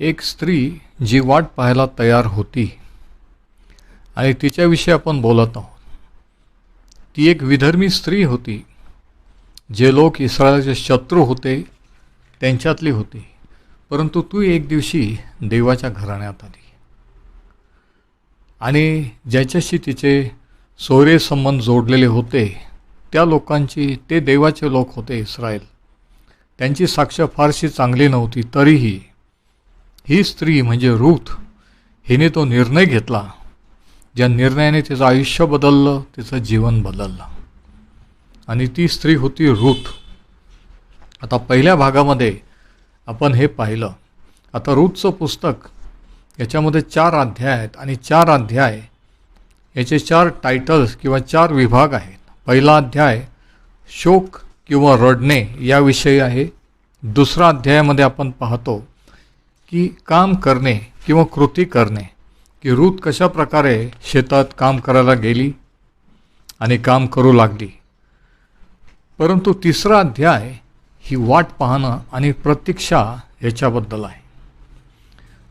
एक स्त्री जी वाट पाहायला तयार होती आणि तिच्याविषयी आपण बोलत आहोत. ती एक विधर्मी स्त्री होती जे लोक इस्रायलचे शत्रू होते त्यांच्यातली होती परंतु तू एक दिवशी देवाच्या घराण्यात आली. आणि ज्याच्याशी तिचे सोयरे संबंध जोडलेले होते त्या लोकांची ते देवाचे लोक होते इस्रायल. त्यांची साक्ष फारशी चांगली नव्हती तरीही ही स्त्री म्हणजे रूथ. हिने तो निर्णय घेतला. ज्या निर्णयाने तिचं आयुष्य बदललं तिचं जीवन बदललं. आणि ती स्त्री होती रूथ. आता पहिल्या भागामध्ये आपण हे पाहिलं. आता रूथचं पुस्तक याच्यामध्ये चार अध्याय आहेत आणि चार अध्याय याचे चार टायटल्स किंवा चार विभाग आहेत. पहिला अध्याय शोक किंवा रडणे याविषयी आहे. दुसरा अध्यायामध्ये आपण पाहतो की काम करणे किंवा कृती करणे की रूत कशा प्रकारे शेतात काम करायला गेली आणि काम करू लागली. परंतु तिसरा अध्याय ही वाट पाहणं आणि प्रतीक्षा याच्याबद्दल आहे.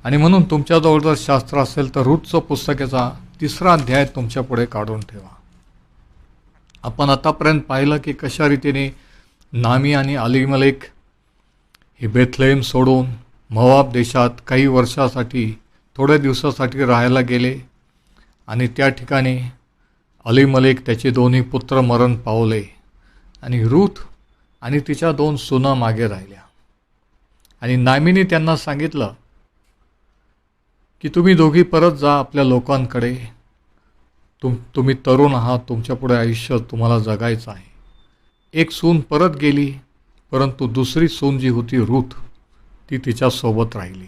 आणि म्हणून तुमच्याजवळ जर शास्त्र असेल तर रूतचं पुस्तकाचा तिसरा अध्याय तुमच्यापुढे काढून ठेवा. आपण आतापर्यंत पाहिलं की कशा रीतीने नामी आणि अलिमलेक हे बेथलेम सोडून मवाब देशात काही वर्षासाठी थोड्या दिवसासाठी राहायला गेले आणि त्या ठिकाणी अली मलिक त्याचे दोन्ही पुत्र मरण पावले आणि रूथ आणि तिच्या दोन सुना मागे राहिल्या. आणि नामीने त्यांना सांगितलं की तुम्ही दोघी परत जा आपल्या लोकांकडे. तुम तुम्ही तरुण आहात तुमच्यापुढे आयुष्य तुम्हाला जगायचं आहे. एक सून परत गेली परंतु दुसरी सून जी होती रूथ. ती तिच्यासोबत राहिली.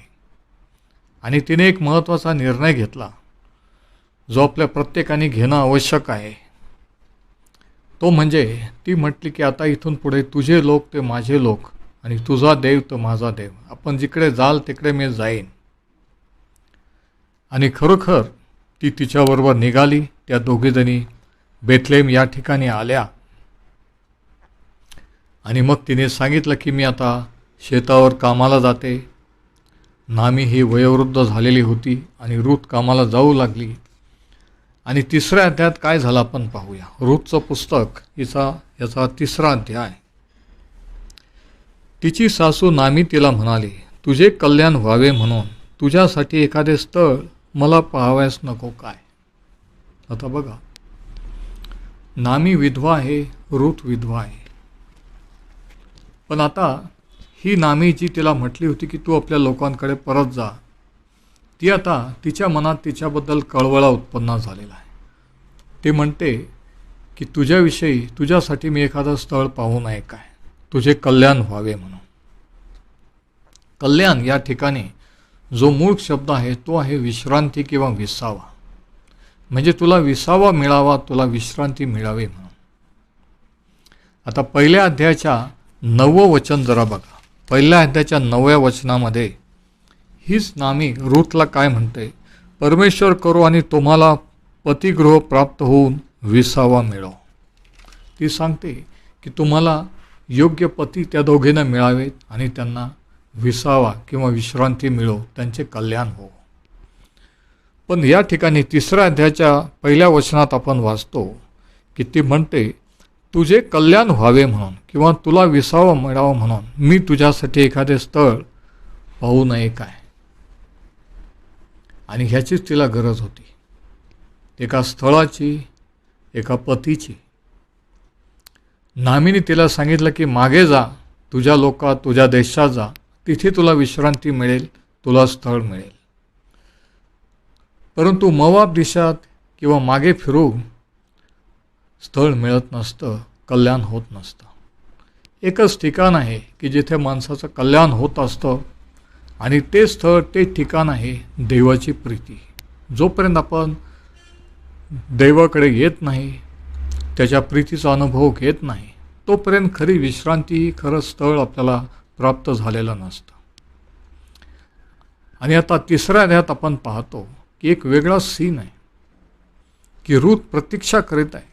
आणि तिने एक महत्त्वाचा निर्णय घेतला जो आपल्या प्रत्येकाने घेणं आवश्यक आहे. तो म्हणजे ती म्हटली की आता इथून पुढे तुझे लोक ते माझे लोक आणि तुझा देव तो माझा देव. आपण जिकडे जाल तिकडे मी जाईन. आणि खरोखर ती तिच्याबरोबर निघाली. त्या दोघीजणी बेथलेम या ठिकाणी आल्या. आणि मग तिने सांगितलं की मी आता शेतावर कामाला जाते. नामी ही वयोवृद्ध झालेली होती आणि रूत कामाला जाऊ लागली. आणि तिसऱ्या अध्यायात काय झालं आपण पाहूया. रूतचं पुस्तक हिचा याचा तिसरा अध्याय. तिची सासू नामी तिला म्हणाली तुझे कल्याण व्हावे म्हणून. तुझ्यासाठी एखादे स्थळ मला पाहावयास नको काय? आता बघा. नामी विधवा आहे रूथ विधवा आहे. पण आता ही नामी जी तिला म्हटली होती की तू आपल्या लोकांकडे परत जा. ती आता तिच्या मनात तिच्याबद्दल कळवळा उत्पन्न झालेला आहे. ती म्हणते की तुझ्याविषयी तुझ्यासाठी मी एखादं स्थळ पाहू नये काय? तुझे कल्याण व्हावे म्हणून. कल्याण या ठिकाणी जो मूळ शब्द आहे तो आहे विश्रांती किंवा विसावा. म्हणजे तुला विसावा मिळावा तुला विश्रांती मिळावी म्हणून. आता पहिल्या अध्यायाच्या नववं वचन जरा बघा. पहिल्या अध्याच्या नवव्या वचनामध्ये हीच नामी रूथला काय म्हणते? परमेश्वर करो आणि तुम्हाला पतिगृह प्राप्त होऊन विसावा मिळो. ती सांगते की तुम्हाला योग्य पती त्या दोघींना मिळावेत आणि त्यांना विसावा किंवा विश्रांती मिळो त्यांचे कल्याण हो. पण या ठिकाणी तिसऱ्या अध्यायाच्या पहिल्या वचनात आपण वाचतो की ती म्हणते तुझे कल्याण व्हावे म्हणून किंवा तुला विसावं मिळावं म्हणून मी तुझ्यासाठी एखादे स्थळ पाहू नये काय? आणि ह्याचीच तिला गरज होती. एका स्थळाची एका पतीची. नामीने तिला सांगितलं की मागे जा तुझ्या लोकात तुझ्या देशात जा. तिथे तुला विश्रांती मिळेल तुला स्थळ मिळेल. परंतु मवाब दिशात किंवा मागे फिरू स्थळ मिळत नसतं कल्याण होत नसतं. एकच ठिकाण आहे की जिथे माणसाचं कल्याण होत असतं आणि ते स्थळ ते ठिकाण आहे देवाची प्रीती. जोपर्यंत आपण देवाकडे येत नाही त्याच्या प्रीतीचा अनुभव घेत नाही तोपर्यंत खरी विश्रांती खरं स्थळ आपल्याला प्राप्त झालेलं नसतं. आणि आता तिसऱ्या अध्यात आपण पाहतो की एक वेगळा सीन आहे की रूत प्रतीक्षा करीत आहे.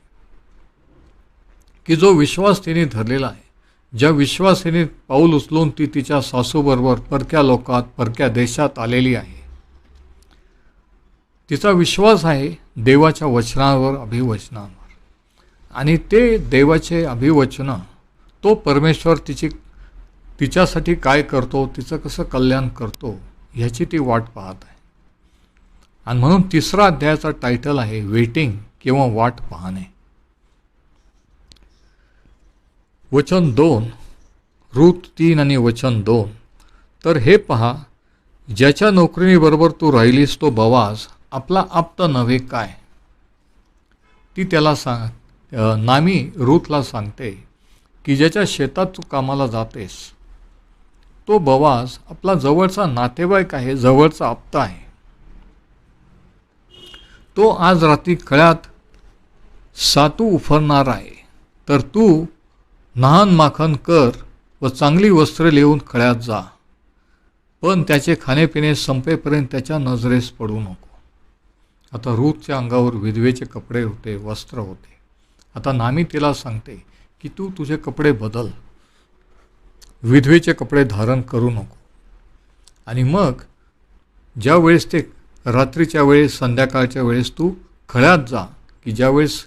की जो विश्वास तिने धरलेला आहे ज्या विश्वासेने पाऊल उचलून ती तिच्या सासूबरोबर परक्या लोकात परक्या देशात आलेली आहे तिचा विश्वास आहे देवाच्या वचनावर अभिवचनावर. आणि ते देवाचे अभिवचनं तो परमेश्वर तिची तिच्यासाठी काय करतो तिचं कसं कल्याण करतो ह्याची ती वाट पाहत आहे. आणि म्हणून तिसरा अध्यायाचा टायटल आहे वेटिंग किंवा वाट पाहणे. वचन दोन ऋत तीन आणि वचन दोन. तर हे पहा ज्याच्या नोकरीबरोबर तू राहिलीस तो बवाज आपला आप्त नव्हे काय? ती त्याला सांग नामी रूथला सांगते की ज्याच्या शेतात तू कामाला जातेस तो बवाज आपला जवळचा नातेवाईक आहे जवळचा आप्ता आहे. तो आज रात्री कळ्यात सातू उफरणार आहे. तर तू नहान माखन कर व चांगली वस्त्र लिहून खळ्यात जा. पण त्याचे खाणेपिणे संपेपर्यंत त्याच्या नजरेस पडू नको. आता रूथच्या अंगावर विधवेचे कपडे होते वस्त्र होते. आता नामी तिला सांगते की तू तुझे कपडे बदल. विधवेचे कपडे धारण करू नको. आणि मग ज्या वेळेस ते रात्रीच्या वेळेस संध्याकाळच्या वेळेस तू खळ्यात जा की ज्यावेळेस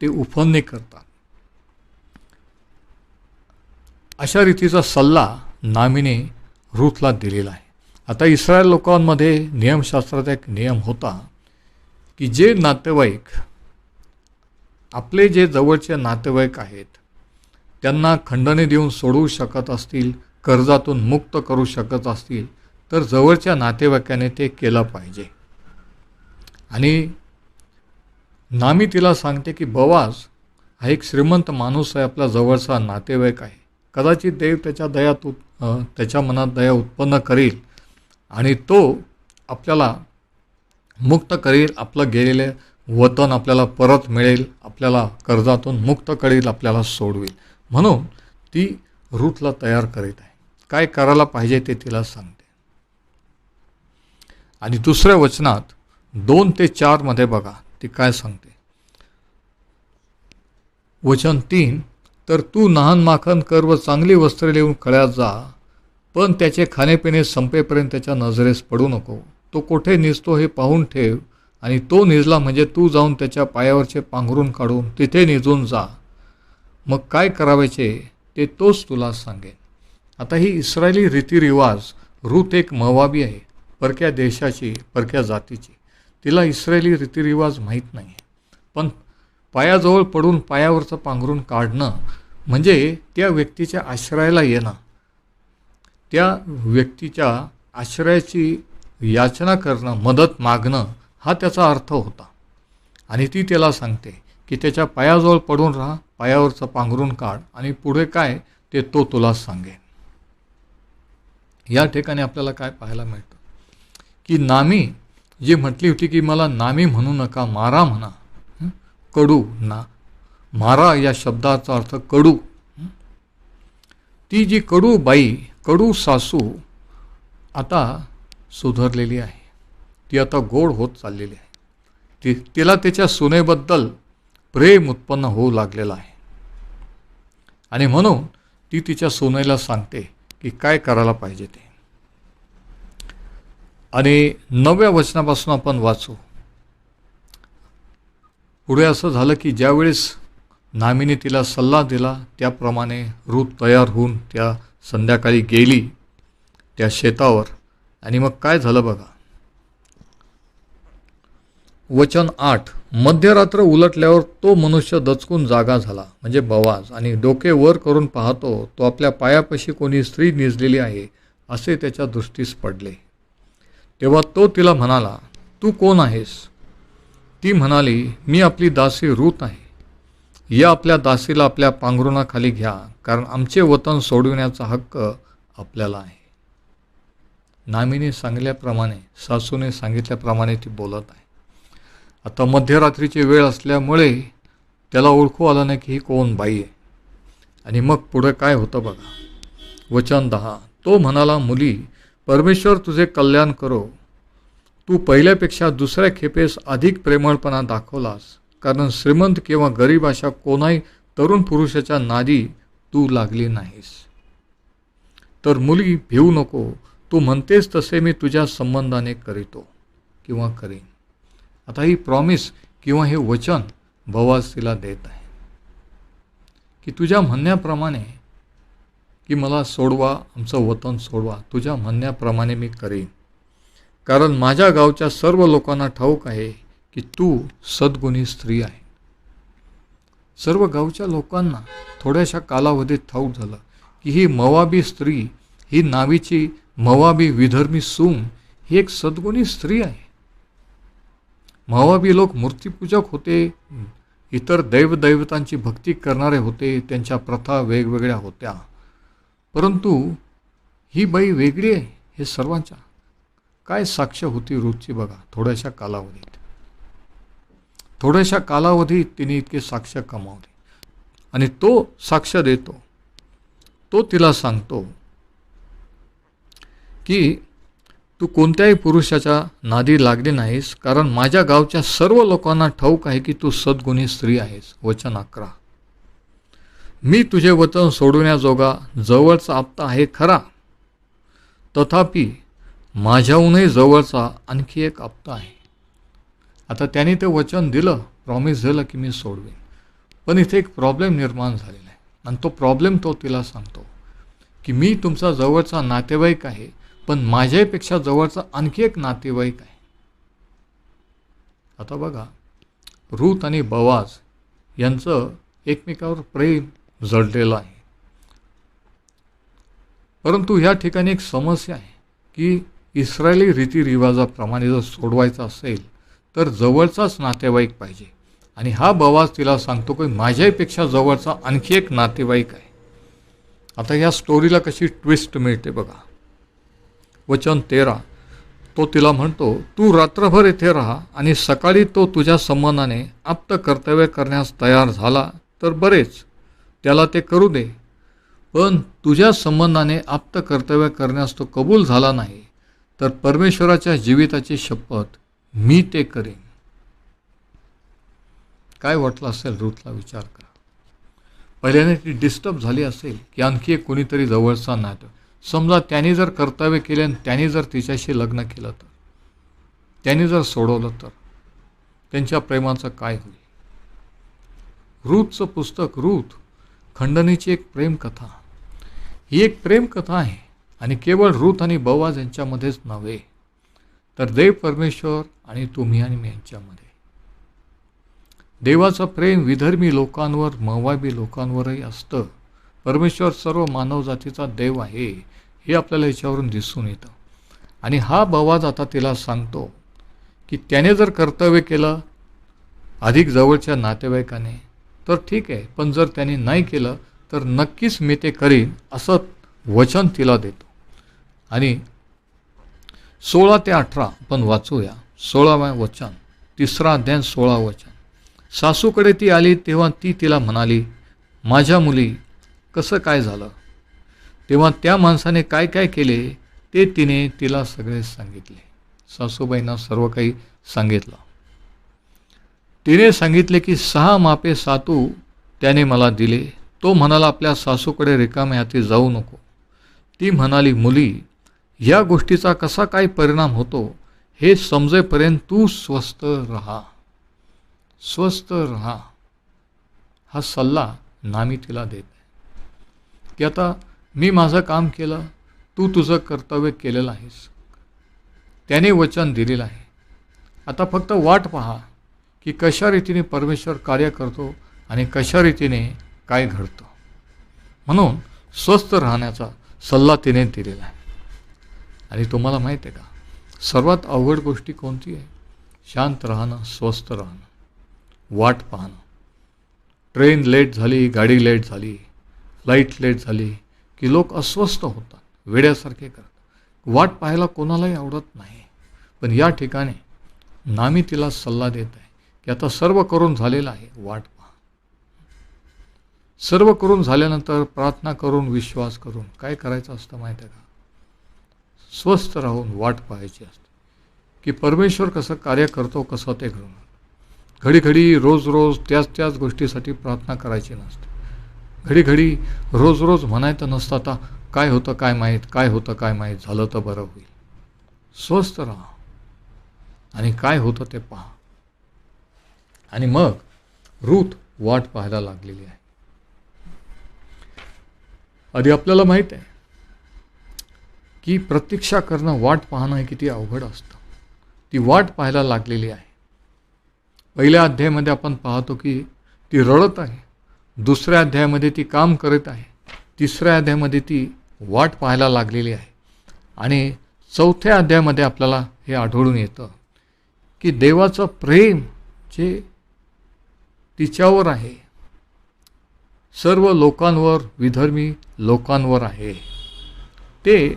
ते उफन्ने करतात. अशा रीतीचा सल्ला नामीने रूथला दिलेला आहे. आता इस्रायल लोकांमध्ये नियमशास्त्राचा एक नियम होता की जे नातेवाईक आपले जे जवळचे नातेवाईक आहेत त्यांना खंडने देऊन सोडवू शकत असतील कर्जातून मुक्त करू शकत असतील तर जवळच्या नातेवाईकाने ते केलं पाहिजे. आणि नामी तिला सांगते की बवाज हा एक श्रीमंत माणूस आहे आपला जवळचा नातेवाईक आहे. कदाचित देव त्याच्या दयात उत् त्याच्या मनात दया उत्पन्न करेल आणि तो आपल्याला मुक्त करेल आपलं गेलेले वतन आपल्याला परत मिळेल आपल्याला कर्जातून मुक्त करेल आपल्याला सोडवेल. म्हणून ती रूथला तयार करीत आहे. काय करायला पाहिजे ते तिला सांगते. आणि दुसऱ्या वचनात दोन ते चारमध्ये बघा ती काय सांगते. वचन तीन तर तू नहान माखन कर व चांगली वस्त्रे लिहून कळ्यात जा. पण त्याचे खाणेपिणे संपेपर्यंत त्याच्या नजरेस पडू नको. तो कोठे निजतो हे पाहून ठेव आणि तो निजला म्हणजे तू जाऊन त्याच्या पायावरचे पांघरून काढून तिथे निजून जा. मग काय करावायचे ते तोच तुला सांगेन. आता ही इस्रायली रीतिरिवाज रूत एक मवाबी आहे परक्या देशाची परक्या जातीची. तिला इस्रायली रीतिरिवाज माहीत नाही पण पायाजवळ पडून पायावरचं पांघरून काढणं म्हणजे त्या व्यक्तीच्या आश्रयाला येणं. त्या व्यक्तीच्या आश्रयाची याचना करणं मदत मागणं हा त्याचा अर्थ होता. आणि ती त्याला सांगते की त्याच्या पायाजवळ पडून राहा पायावरचं पांघरून काढ आणि पुढे काय ते तो तुला सांगेन. या ठिकाणी आपल्याला काय पाहायला मिळतं? की नामी जी म्हटली होती की मला नामी म्हणू नका मारा म्हणा कडू ना. मारा या शब्दाचा अर्थ कडू. ती जी कडू बाई कडू सासू आता सुधारलेली आहे. ती आता गोड होत चाललेली आहे. ती तिला त्याच्या सुनेबद्दल प्रेम उत्पन्न होऊ लागलेलं आहे. आणि म्हणून ती तिच्या सुनेला सांगते की काय करायला पाहिजे ते. आणि नव्या वचनापासून आपण वाचू. पुढे असं झालं की ज्यावेळेस नामीने तिला सल्ला दिला. त्याप्रमाणे रूप तयार होऊन त्या संध्याकाळी गेली त्या शेतावर. आणि मग काय झालं बघा? वचन आठ. मध्यरात्र उलटल्यावर तो मनुष्य दचकून जागा झाला. म्हणजे बवाज. आणि डोके वर करून पाहतो तो आपल्या पायापाशी कोणी स्त्री निजलेली आहे असे त्याच्या दृष्टीस पडले. तेव्हा तो तिला म्हणाला तू कोण आहेस? ती म्हणाली मी आपली दासी रूत आहे. या आपल्या दासीला आपल्या पांघरुणाखाली घ्या कारण आमचे वतन सोडविण्याचा हक्क आपल्याला आहे. नामीने सांगितल्याप्रमाणे सासूने सांगितल्याप्रमाणे ती बोलत आहे. आता मध्यरात्रीची वेळ असल्यामुळे त्याला ओळखू आलं नाही की ही कोण बाई आहे. आणि मग पुढं काय होतं बघा. वचन दहा. तो म्हणाला मुली परमेश्वर तुझे कल्याण करो. तू पहिल्यापेक्षा दुसऱ्या खेपेस अधिक प्रेमळपणा दाखवलास. कारण श्रीमंत किंवा गरीब अशा कोणाही तरुण पुरुषाच्या नादी तू लागली नाहीस. तर मुली भिवू नको तू म्हणतेस तसे मी तुझ्या संबंधाने करीतो किंवा करीन. आता ही प्रॉमिस किंवा हे वचन भवास तिला देत आहे. की तुझ्या म्हणण्याप्रमाणे की मला सोडवा आमचं वतन सोडवा तुझ्या म्हणण्याप्रमाणे मी करीन. कारण माझ्या गावच्या सर्व लोकांना ठाऊक आहे की तू सद्गुणी स्त्री आहे. सर्व गावच्या लोकांना थोड्याशा कालावधीत ठाऊक झालं की ही मवाबी स्त्री ही नावीची मवाबी विधर्मी सूम ही एक सद्गुणी स्त्री आहे. मवाबी लोक मूर्तीपूजक होते इतर दैवदैवतांची भक्ती करणारे होते त्यांच्या प्रथा वेगवेगळ्या होत्या. परंतु ही बाई वेगळी आहे हे सर्वांच्या. काय साक्ष होती रोजची बघा थोड्याशा कालावधीत. थोड्याशा कालावधीत तिने इतके साक्ष कमावले. आणि तो साक्ष देतो. तो तिला सांगतो की तू कोणत्याही पुरुषाच्या नादी लागली नाहीस कारण माझ्या गावच्या सर्व लोकांना ठाऊक आहे की तू सद्गुणी स्त्री आहेस. वचन अकरा. मी तुझे वचन सोडवण्याजोगा जवळचा आपता आहे खरा. तथापि माझ्याहूनही जवळचा आणखी एक आपता आहे. आता त्याने ते वचन दिलं प्रॉमिस झालं की मी सोडवेन. पण इथे एक प्रॉब्लेम निर्माण झालेला आहे. आणि तो प्रॉब्लेम तो तिला सांगतो की मी तुमचा जवळचा नातेवाईक आहे पण माझ्यापेक्षा जवळचा आणखी एक नातेवाईक आहे. आता बघा रूत आणि बवाज यांचं एकमेकावर प्रेम जडलेलं आहे. परंतु ह्या ठिकाणी एक समस्या आहे की इस्रायली रीतिरिवाजाप्रमाणे जर सोडवायचं असेल तर जवळचाच नातेवाईक पाहिजे. आणि हा बवाज तिला सांगतो की माझ्यापेक्षा जवळचा आणखी एक नातेवाईक आहे. आता या स्टोरीला कशी ट्विस्ट मिळते बघा. वचन तेरा. तो तिला म्हणतो तू रात्रभर येथे राहा आणि सकाळी तो तुझ्या संबंधाने आप्त कर्तव्य करण्यास तयार झाला तर बरेच. त्याला ते करू दे. पण तुझ्या संबंधाने आप्त कर्तव्य करण्यास तो कबूल झाला नाही. तर परमेश्वराच्या जीविताची शपथ मी ते करेन. काय वाटलं असेल रूथला विचार करा. पहिल्याने ती डिस्टर्ब झाली असेल की आणखी एक कोणीतरी जवळचा नातं समजा त्याने जर कर्तव्य केले आणि त्याने जर तिच्याशी लग्न केलं तर. त्याने जर सोडवलं तर. त्यांच्या प्रेमाचं काय होईल? रूथचं पुस्तक रूथ खंडणीची एक प्रेमकथा. ही एक प्रेमकथा आहे आणि केवळ रूथ आणि बवाज यांच्यामध्येच नव्हे. तर देव परमेश्वर आणि तुम्ही आणि मी यांच्यामध्ये. देवाचं प्रेम विधर्मी लोकांवर मवाबी लोकांवरही असतं. परमेश्वर सर्व मानवजातीचा देव आहे हे आपल्याला याच्यावरून दिसून येतं. आणि हा बवाज आता तिला सांगतो की त्याने जर कर्तव्य केलं अधिक जवळच्या नातेवाईकाने तर ठीक आहे. पण जर त्याने नाही केलं तर नक्कीच मी ते करीन असं वचन तिला देतो. आणि सोळा ते अठरा आपण वाचूया. सोळाव्या वचन तिसरा अध्याय सोळा वचन. सासूकडे ती आली तेव्हा ती तिला म्हणाली माझ्या मुली कसं काय झालं? तेव्हा त्या माणसाने काय काय केले ते तिने तिला सगळे सांगितले. सासूबाईंना सर्व काही सांगितलं. तिने सांगितले की सहा मापे सातू त्याने मला दिले. तो म्हणाला आपल्या सासूकडे रिकाम्या हाती जाऊ नको. ती म्हणाली मुली या गोष्टीचा कसा काय परिणाम होतो हे समजेपर्यंत तू स्वस्त रहा. स्वस्त रहा. हा सल्ला नामी तिला देत आहे. की आता मी माझं काम केलं तू तुझं कर्तव्य केलेलं आहेस. त्याने वचन दिलेलं आहे. आता फक्त वाट पहा की कशा रीतीने परमेश्वर कार्य करतो आणि कशा रीतीने काय घडतं. म्हणून स्वस्थ राहण्याचा सल्ला तिने दिलेला आहे. आणि तुम्हाला माहीत आहे का? सर्वात अवघड गोष्टी कोणती आहे? शांत राहणं स्वस्थ राहणं वाट पाहणं. ट्रेन लेट झाली गाडी लेट झाली फ्लाईट लेट झाली की लोक अस्वस्थ होतात वेड्यासारखे करतात. वाट पाहायला कोणालाही आवडत नाही. पण या ठिकाणी नामी तिला सल्ला देत आहे की आता सर्व करून झालेलं आहे वाट पहा. सर्व करून झाल्यानंतर प्रार्थना करून विश्वास करून काय करायचं असतं माहिती आहे का? स्वस्थ राहून वाट पाहायची असते. की परमेश्वर कसं कार्य करतो कसं ते घडवणार घडी घडी रोज रोज त्याच त्याच गोष्टीसाठी प्रार्थना करायची नसते. घडी घडी रोज रोज म्हणायचं नसतं आता काय होतं काय माहीत काय होतं काय माहीत झालं तर बरं होईल. स्वस्थ राहा. आणि काय होतं ते पहा. आणि मग रूथ वाट पाहायला लागलेली आहे. आधी आपल्याला माहीत आहे की प्रतीक्षा करणं वाट पाहणं हे किती अवघड असतं. ती वाट पाहायला लागलेली आहे. पहिल्या अध्यायामध्ये आपण पाहतो की ती रडत आहे. दुसऱ्या अध्यायामध्ये ती काम करत आहे. तिसऱ्या अध्यायामध्ये ती वाट पाहायला लागलेली आहे. आणि चौथ्या अध्यायामध्ये आपल्याला हे आढळून येतं की देवाचं प्रेम जे तिच्यावर आहे सर्व लोकांवर विधर्मी लोकांवर आहे ते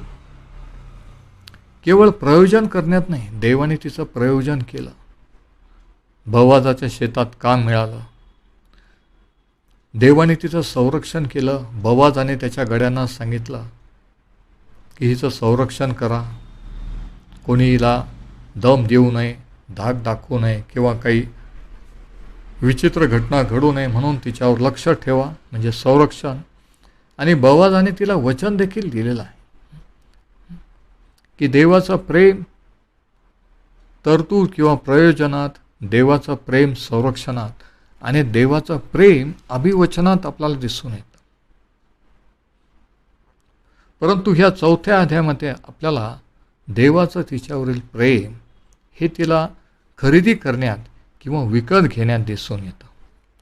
केवळ प्रयोजन करण्यात नाही देवाने तिचं प्रयोजन केलं. भवाजाच्या शेतात काम मिळालं. देवाने तिचं संरक्षण केलं. बवाजाने त्याच्या गड्यांना सांगितलं की हिचं संरक्षण करा. कोणी हिला दम देऊ नये धाक दाखवू नये किंवा काही विचित्र घटना घडू नये म्हणून तिच्यावर लक्ष ठेवा म्हणजे संरक्षण. आणि बवाजाने तिला वचन देखील दिलेलं आहे. की देवाचं प्रेम तरतूद किंवा प्रयोजनात देवाचं प्रेम संरक्षणात आणि देवाचं प्रेम अभिवचनात आपल्याला दिसून येतं. परंतु ह्या चौथ्या अध्यायामध्ये आपल्याला देवाचं तिच्यावरील प्रेम हे तिला खरेदी करण्यात किंवा विकत घेण्यात दिसून येतं.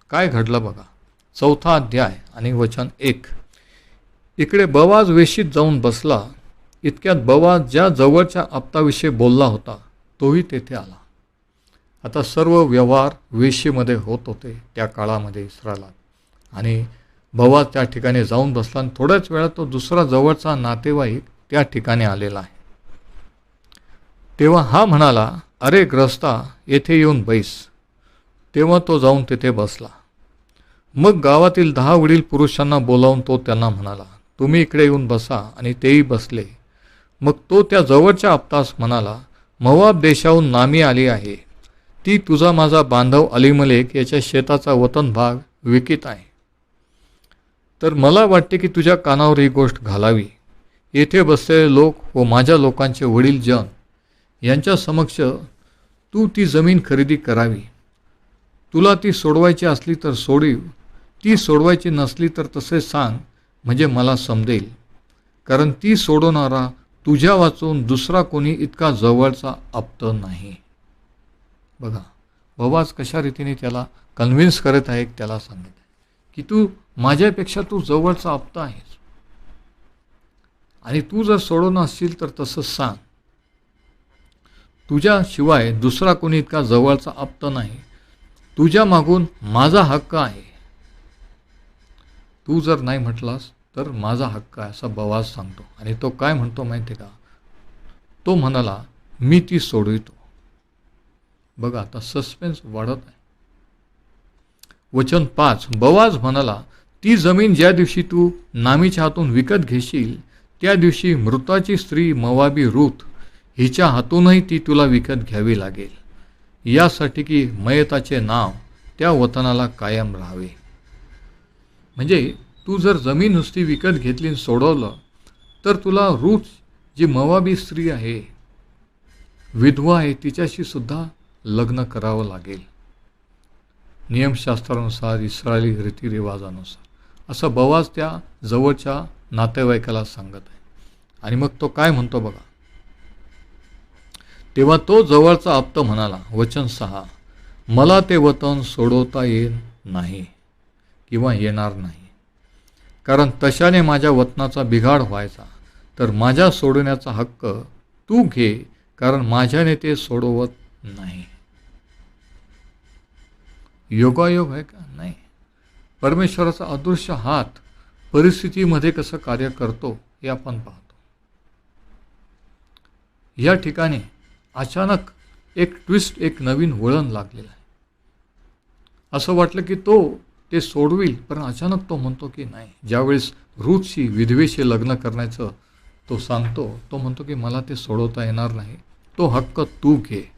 काय घडलं बघा? चौथा अध्याय आणि वचन एक. इकडे बवाज वेशीत जाऊन बसला. इतक्यात बवा ज्या जवळच्या आप्ताविषयी बोलला होता तोही तेथे आला. आता सर्व व्यवहार वेशीमध्ये होत होते त्या काळामध्ये इस्रायलात. आणि बवा त्या ठिकाणी जाऊन बसला आणि थोड्याच वेळात तो दुसरा जवळचा नातेवाईक त्या ठिकाणी आलेला आहे. तेव्हा हा म्हणाला अरे ग्रस्ता येथे येऊन बैस. तेव्हा तो जाऊन तिथे बसला. मग गावातील दहा वडील पुरुषांना बोलावून तो त्यांना म्हणाला तुम्ही इकडे येऊन बसा आणि तेही बसले. मग तो त्या जवळच्या आपतास म्हणाला मवाब देशाहून नामी आली आहे. ती तुझा माझा बांधव अली अलिमलेक याच्या शेताचा वतन भाग विकित आहे. तर मला वाटते की तुझ्या कानावर ही गोष्ट घालावी. येथे बसलेले लोक व माझ्या लोकांचे वडील जन यांच्या समक्ष तू ती जमीन खरेदी करावी. तुला ती सोडवायची असली तर सोडीव ती सोडवायची नसली तर तसे सांग म्हणजे मला समजेल. कारण ती सोडवणारा तुझ्या वाचून दुसरा कोणी इतका जवळचा आप्त नाही. बघा बबाज कशा रीतीने त्याला कन्व्हिन्स करत आहे त्याला सांगत आहे की तू माझ्यापेक्षा तू जवळचा आप्त आहेस. आणि तू जर सोडवणं असशील तर तसं सांग. तुझ्याशिवाय दुसरा कोणी इतका जवळचा आप्त नाही. तुझ्या मागून माझा हक्क आहे. तू जर नाही म्हटलास तर माझा हक्क आहे असा बवाज सांगतो. आणि तो काय म्हणतो माहिती का? तो म्हणाला मी ती सोडवितो. बघा आता सस्पेन्स वाढत आहे. वचन पाच. बवाज म्हणाला ती जमीन ज्या दिवशी तू नामीच्या हातून विकत घेशील त्या दिवशी मृताची स्त्री मवाबी रूथ हिच्या हातूनही ती तुला विकत घ्यावी लागेल. यासाठी की मयताचे नाव त्या वतनाला कायम राहावे. म्हणजे तू जर जमीन नुसती विकत घेतली आणि सोडवलं तर तुला रूच जी मवाबी स्त्री आहे विधवा आहे तिच्याशी सुद्धा लग्न करावं लागेल. नियमशास्त्रानुसार इस्रायली रीतिरिवाजानुसार. असं बवाज त्या जवळच्या नातेवाईकाला सांगत आहे. आणि मग तो काय म्हणतो बघा? तेव्हा तो जवळचा आप्त म्हणाला वचन सहा मला ते वतन सोडवता येईल नाही किंवा येणार नाही. कारण तशाने माझ्या वतनाचा बिघाड व्हायचा. तर माझ्या सोडवण्याचा हक्क तू घे कारण माझ्याने ते सोडवत नाही. योगायोग आहे का? नाही. परमेश्वराचा अदृश्य हात परिस्थितीमध्ये कसं कार्य करतो हे आपण पाहतो. या ठिकाणी अचानक एक ट्विस्ट एक नवीन वळण लागलेलं आहे. असं वाटलं की तो ते सोडविल पण अचानक तो म्हणतो की नाही. ज्यावेळेस रूथशी विधवेशी लग्न करण्याचं तो सांगतो तो म्हणतो की मला ते सोडवता येणार नाही. तो हक्क तू घे.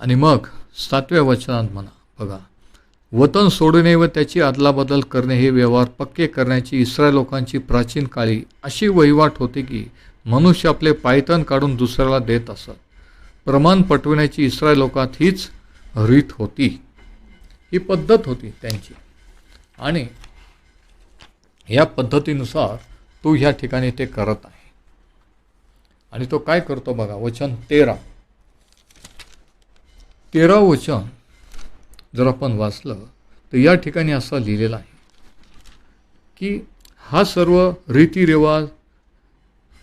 आणि मग सातव्या वचनात म्हणा बघा वतन सोडणे व त्याची अदलाबदल करणे हे व्यवहार पक्के करण्याची इस्रायल लोकांची प्राचीन काळी अशी वहिवाट होती की मनुष्य आपले पायतन काढून दुसऱ्याला देत असत. प्रमाण पटविण्याची इस्रायल लोकात हीच रीत होती. ही पद्धत होती त्यांची. आणि या पद्धतीनुसार तो ह्या ठिकाणी ते करत आहे. आणि तो काय करतो बघा वचन तेरा. तेरा वचन जर आपण वाचलं तर या ठिकाणी असं लिहिलेलं आहे की हा सर्व रीतिरिवाज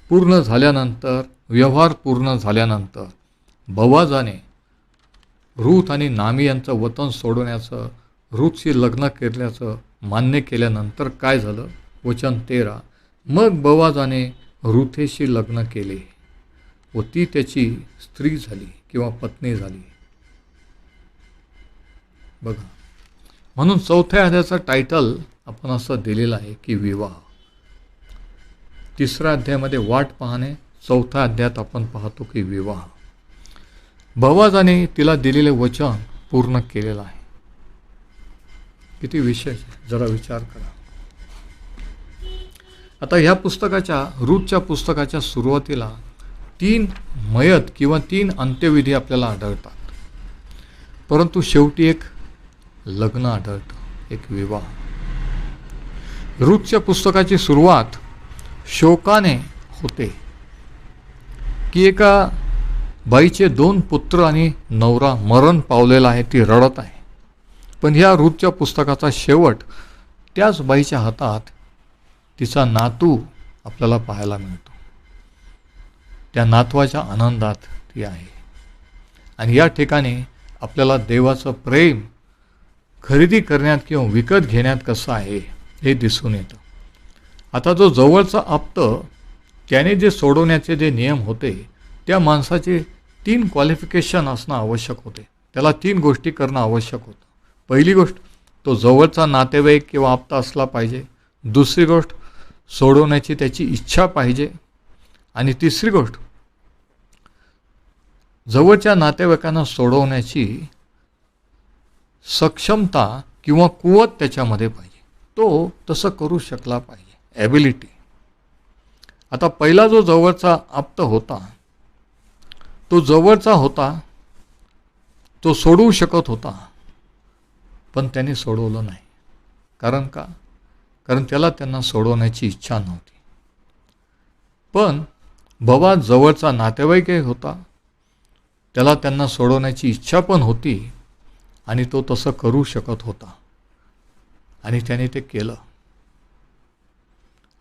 पूर्ण झाल्यानंतर व्यवहार पूर्ण झाल्यानंतर बवाजाने रूथ आणि नामी यांचं वतन सोडवण्याचं रूथशी लग्न केल्याचं मान्य केल्यानंतर काय झालं? वचन तेरा. मग बवाजाने रुथेशी लग्न केले व ती त्याची स्त्री झाली किंवा पत्नी झाली. बघा. म्हणून चौथ्या अध्यायाचं टायटल आपण असं दिलेलं आहे की विवाह. तिसऱ्या अध्यायामध्ये वाट पाहणे चौथ्या अध्यायात आपण पाहतो की विवाह. भवाजाने तिला दिलेले वचन पूर्ण केलेलं आहे. किती विशेष जरा विचार करा. आता ह्या पुस्तकाच्या रूटच्या पुस्तकाच्या सुरुवातीला तीन मयत किंवा तीन अंत्यविधी आपल्याला आढळतात. परंतु शेवटी एक लग्न आढळतं एक विवाह. रूटच्या पुस्तकाची सुरुवात शोकाने होते. की एका बाईचे दोन पुत्र आणि नवरा मरण पावलेला आहे ती रडत आहे. पण ह्या ऋतच्या पुस्तकाचा शेवट त्याच बाईच्या हातात तिचा नातू आपल्याला पाहायला मिळतो. त्या नातवाच्या आनंदात ती आहे. आणि या ठिकाणी आपल्याला देवाचं प्रेम खरेदी करण्यात किंवा विकत घेण्यात कसं आहे हे दिसून येतं. आता जो जवळचा आप्त त्याने जे सोडवण्याचे जे नियम होते त्या माणसाचे तीन क्वालिफिकेशन असणं आवश्यक होते. त्याला तीन गोष्टी करणं आवश्यक होतं. पहिली गोष्ट तो जवळचा नातेवाईक किंवा आप्ता असला पाहिजे. दुसरी गोष्ट सोडवण्याची त्याची इच्छा पाहिजे. आणि तिसरी गोष्ट जवळच्या नातेवाईकांना सोडवण्याची सक्षमता किंवा कुवत त्याच्यामध्ये पाहिजे. तो तसं करू शकला पाहिजे. ॲबिलिटी आता पहिला जो जवळचा आप्त होता तो जवळचा होता तो सोडवू शकत होता पण त्याने सोडवलं नाही. कारण का? कारण त्याला त्यांना सोडवण्याची इच्छा नव्हती. पण बाबा जवळचा नातेवाईकही होता त्याला त्यांना सोडवण्याची इच्छा पण होती आणि तो तसं करू शकत होता. आणि त्याने ते केलं.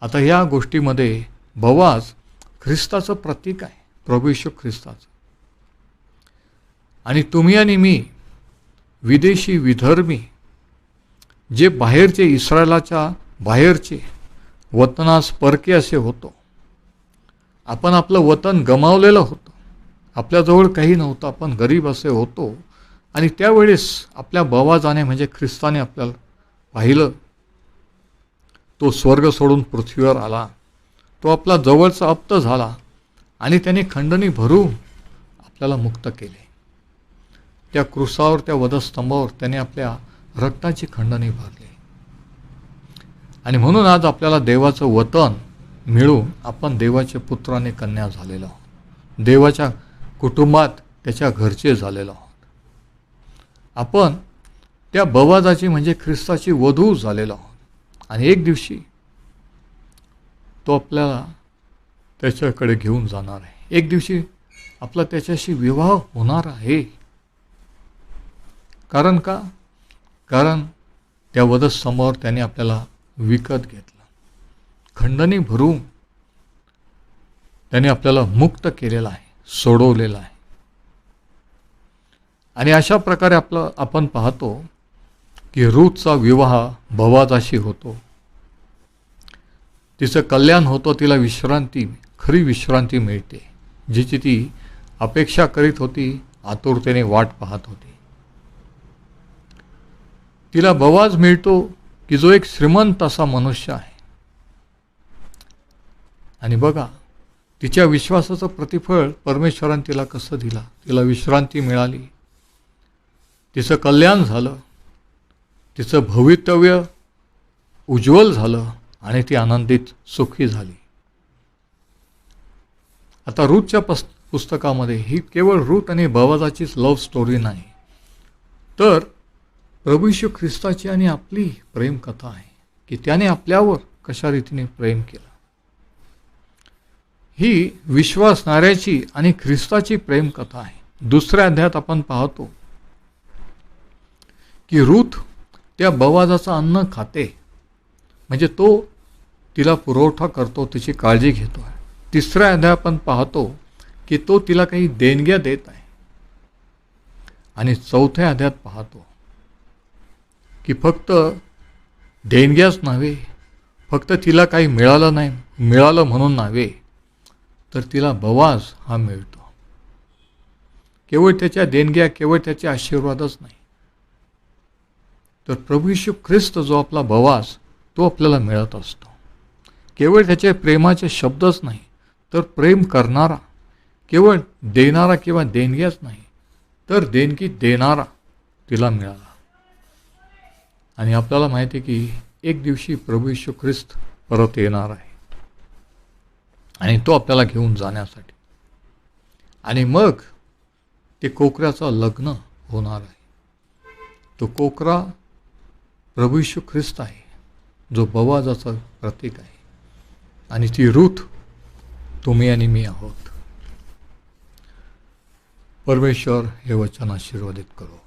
आता ह्या गोष्टीमध्ये भवाज ख्रिस्ताचं प्रतीक आहे प्रभू ख्रिस्ताचं. आणि तुम्ही आणि मी विदेशी विधर्मी जे बाहेरचे इस्रायलाच्या बाहेरचे वतनास परके असे होतो. आपण आपलं वतन गमावलेलं होतं. आपल्याजवळ काही नव्हतं. आपण गरीब असे होतो. आणि त्यावेळेस आपल्या बवाजाने म्हणजे ख्रिस्ताने आपल्याला पाहिलं तो स्वर्ग सोडून पृथ्वीवर आला. तो आपला जवळचा अप्त झाला. आणि त्याने खंडणी भरून आपल्याला मुक्त केले. त्या क्रुसावर त्या वधस्तंभावर त्याने आपल्या रक्ताची खंडणी भरली. आणि म्हणून आज आपल्याला देवाचं वतन मिळून आपण देवाचे पुत्र आणि कन्या झालेलो आहोत. देवाच्या कुटुंबात त्याच्या घरचे झालेलो आहोत. आपण त्या बवाजाची म्हणजे ख्रिस्ताची वधू झालेलो आहोत. आणि एक दिवशी तो आपल्याला त्याच्याकडे घेऊन जाणार आहे. एक दिवशी आपला त्याच्याशी विवाह होणार आहे. कारण का? कारण त्या वधस्तंभावर त्याने आपल्याला विकत घेतलं. खंडणी भरून त्याने आपल्याला मुक्त केलेलं आहे सोडवलेलं आहे. आणि अशा प्रकारे आपलं आपण पाहतो की रूथचा विवाह भवाजाशी होतो. तिचं कल्याण होतं तिला विश्रांती खरी विश्रांती मिळते. जिची ती अपेक्षा करीत होती आतुरतेने वाट पाहत होती. तिला बवाज मिळतो की जो एक श्रीमंत असा मनुष्य आहे. आणि बघा तिच्या विश्वासाचं प्रतिफळ परमेश्वराने तिला कसं दिला? तिला विश्रांती मिळाली. तिचं कल्याण झालं. तिचं भवितव्य उज्ज्वल झालं आणि ती आनंदित सुखी झाली. आता रूथच्या पस पुस्तकामध्ये ही केवळ रूत आणि बवाजाचीच लव्ह स्टोरी नाही. तर प्रभू ख्रिस्ताची आणि आपली प्रेम कथा आहे की त्याने आपल्यावर कशा रीतीने प्रेम केलं. ही विश्वासणाऱ्याची आणि ख्रिस्ताची प्रेम कथा आहे. दुसऱ्या अध्यायात आपण पाहतो की रूथ त्या बवाजाचा अन्न खाते म्हणजे तो तिला पुरवठा करतो तिची काळजी घेतो. आहे तिसऱ्या अध्याय आपण पाहतो की तो तिला काही देणग्या देत आहे. आणि चौथ्या अध्यात पाहतो की फक्त देणग्याच नव्हे फक्त तिला काही मिळालं नाही मिळालं म्हणून नव्हे तर तिला बवाज हा मिळतो. केवळ त्याच्या देणग्या केवळ त्याचे आशीर्वादच नाही. तर प्रभू ख्रिस्त जो आपला बवास तो आपल्याला मिळत असतो. केवळ त्याचे प्रेमाचे शब्दच नाही तर प्रेम करणारा केवळ देणारा किंवा देणग्याच नाही तर देणगी देणारा तिला मिळाला. आणि आपल्याला माहिती आहे की एक दिवशी प्रभू यशू ख्रिस्त परत येणार आहे. आणि तो आपल्याला घेऊन जाण्यासाठी. आणि मग ते कोकऱ्याचं लग्न होणार आहे. तो कोकरा प्रभू यशू ख्रिस्त आहे जो बवाजाचं प्रतीक आहे. आणि ती रूथ तुम्ही आणि मी आहोत. परमेश्वर हे वचन आशीर्वादित करो.